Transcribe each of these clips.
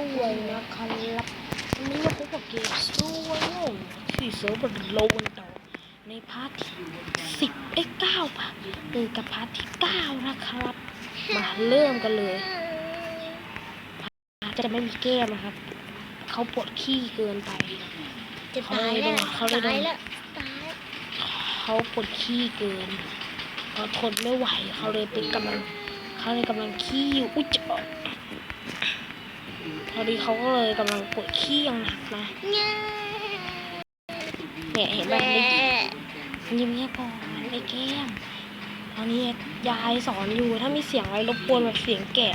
ด้วยนะครับวันนี้เราพบกับเกมซูเวอร์ที่เซิร์ฟเวอร์โลนต่อในพาร์ทที่สิบเอ้เก้าป่ะหนึ่งกับพาร์ทที่เก้านะครับ มาเริ่มกันเลยพาร์ทจะไม่มีแก้มนะครับ เขาปวดขี้เกินไปจะตายแล้วเขาเลยโดนตายแล้วตายเขาปวดขี้เกินเขาทนไม่ไหวเขาเลยเป็นกำลังเขาเลยกำลังขี้อยู่อุ้ยเจาะพ อดีเขาก็เลยกำลังปวดขี้อย่างหนักนะง่าเนี่ยเห็นไหมแม่ได้ยิ้มแค่ก่อนไอ้แก้มตอนนี้ยายสอนอยู่ถ้ามีเสียงอะไรรบกวนแบบเสียงแกะ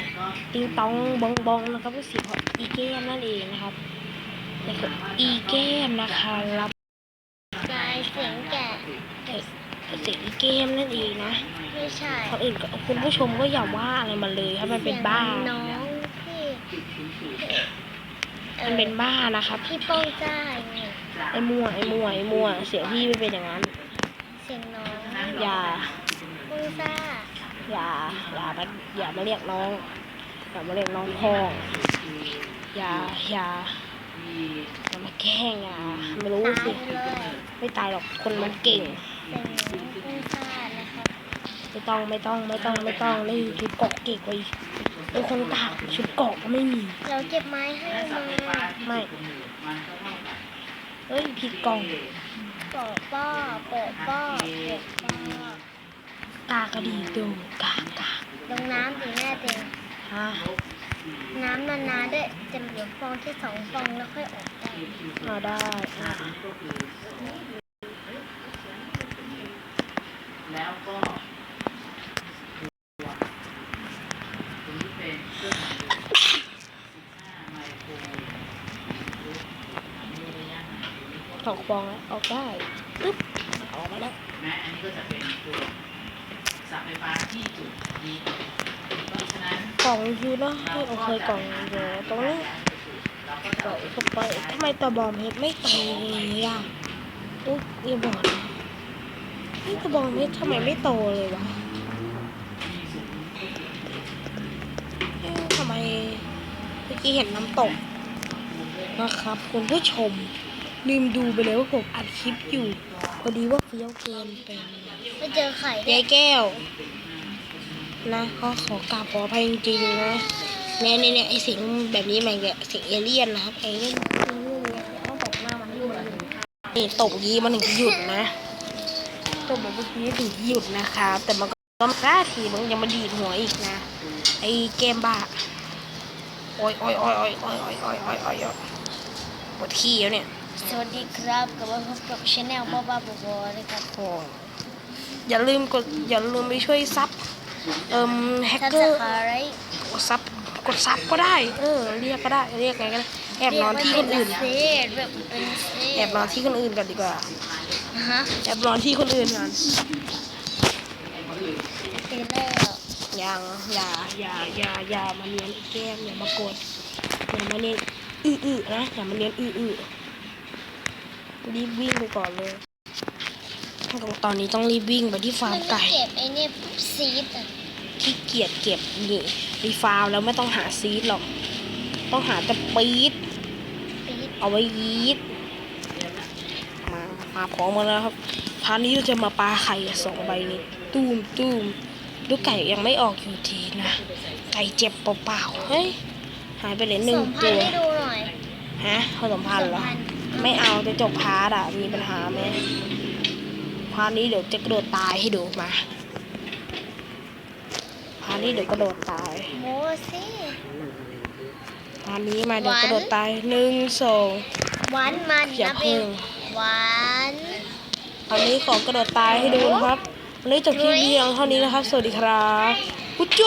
ติงตองบองบองนะครับเป็นเสียงของอีแก้มนั่นเองนะครับนี่คืออีแก้มนะคะรับตายเสียงแกะเสียงอีแก้มนั่นเองนะไม่ใช่คนอื่นก็คุณผู้ชมก็อย่าว่าอะไรมันเลยถ้ามันเป็นบ้า สียงน้องพี่อ่อมันเป็นบ้านะครับพี่โป้งจ้าไงไอ้มั่วไอ้มั่วไอ้มั่วเสียงพี่ไม่เป็นอย่างนั้น เสียงน้องอย่าโป้งจ้าอย่าอย่ามาอย่ามาเรียกน้องอย่ามาเรียกน้องพ่ออย่าอย่าอย่ามาแกล้งอย่าไม่รู้ตายสิเลยไม่ตายหรอกคนมันเก่งเสียงน้องโป้งจ้านะคะไม่ต้องไม่ต้องไม่ต้องไม่ต้องนี่ชุดเกาะเก่งกว่าอีก เป็นคนตากชุดเกาะก็ไม่มี เราเก็บไม้ให้มาไม่เฮ้ยผิดกล่องปอกป้อปอกป้อปอกป้อกากระดีดูกากาลงน้ำตีแม่เต็มฮะน้ำนานๆด้วยจะเหลือฟองที่สองฟองแล้วค่อยออกได้เอาได้อะแล้วก็ตัวนี้เป็นเครื่องหมาย15ไมโครมีระยะห่าง อยู่ที่ออกฟองแล้วออกได้ปึ๊บออกมาแล้วแม้อันนี้ก็จะเป็นตัวเสับไฟฟ้าที่จุดนี้เพราะฉะนั้นกล่องอยู่เนอะให้โอเคกล่องอยู่ตรงนี้เราก็ปล่อยเข้าไปทำไมตะบอมเฮ็ดไม่โตเลยอะอุ๊ยอย่าบอกนะนี่ตะบอมเฮ็ดทำไมไม่โตเลยวะเอ๊ะทำไมเมื่อกี้เห็นน้ำตกนะครับ คุณผู้ชม ลืมดูไปเลยว่าผมอัดคลิปอยู่พอดีว่าเฟี้ยวเกินไปไม่เจอไข่ด้ยายแก้ว นะก็ขอกราบขออภัยจริงๆนะเนี่ยเนี่ยเนี่ยไอเสียงแบบนี้มันเนี่ยเสียงเอเลี่ยนนะครับเอเลี่ยนต้องตกหน้ามันให้มันหยุดนี่ตกยีมันถึงหยุดนะตกแบบเมื่อกี้ถึงหยุดนะครับ แต่มันก็กล้าทีมันยังมาดีดหัวอีกนะ ไอเกมบ้าโอ้ยโอ้ยโอ้ยโอ้ยโอ้ยโอ้ยโอ้ยโอ้ยโอ้ยโอ้ยปวดขี้แล้วเนี่ย สวัสดีครับกลับมาพบกับชาแนลบ้าบ้าบอๆนะครับโอ้ยอย่าลืมกดอย่าลืมไปช่วยซับเอ่มแฮกถ้าเกอจะร์ขายอะไรกดซับกดซับก็ได้ เออเรียกก็ได้เรียกไงก็ได้แอบนอนที่คนอื่นเศษแบบเป็นเศษแอบนอนที่คนอื่นกันดีกว่าฮะแอบนอนที่คนอื่นกันเศษแล้วยังอย่าอย่าอย่าอย่ามาเนียนอีแก้มอย่ามากดอย่ามาเนียนอื้ออื้อนะอย่ามาเนียนอื้ออื้อ รีบวิ่งไปก่อนเลยตอนนี้ต้องรีบวิ่งไปที่ฟาร์มมันไก่ เก็บไอ้เนี่ยซีดอะขี้เกียจเก็บนี่มีฟาร์มแล้วไม่ต้องหาซีดหรอก ต้องหาแต่ปี๊ดปีดเอาไว้ยีดมามาพร้อมกันแล้วครับคราวนี้เราจะมาปาไข่สองใบนี้ตูมตูมดูไก่ยังไม่ออกอยู่ทีนะ ไก่เจ็บเปล่าๆเฮ้ยหายไปเลยหนึ่งส่งพัตันวให้ดูหน่อย ฮะผสมพันธุ์เหรอส่งพันธุ์ ไม่เอาจะจบพาร์ทอะมีปัญหาไหมพาร์ทนี้เดี๋ยวจะกระโดดตายให้ดูมาพาร์ทนี้เดี๋ยวกระโดดตายโมสิพาร์ทนี้มาเดี๋ยวหวานกระโดดตายหนึ่งสองหวานมันอย่านับเอเพิ่งงหวานตอนนี้ขอกระโดดตายให้ดูนะครับวันนี้จบคลิปเพียงเท่านี้นะครับ สวัสดีครับพุจโจ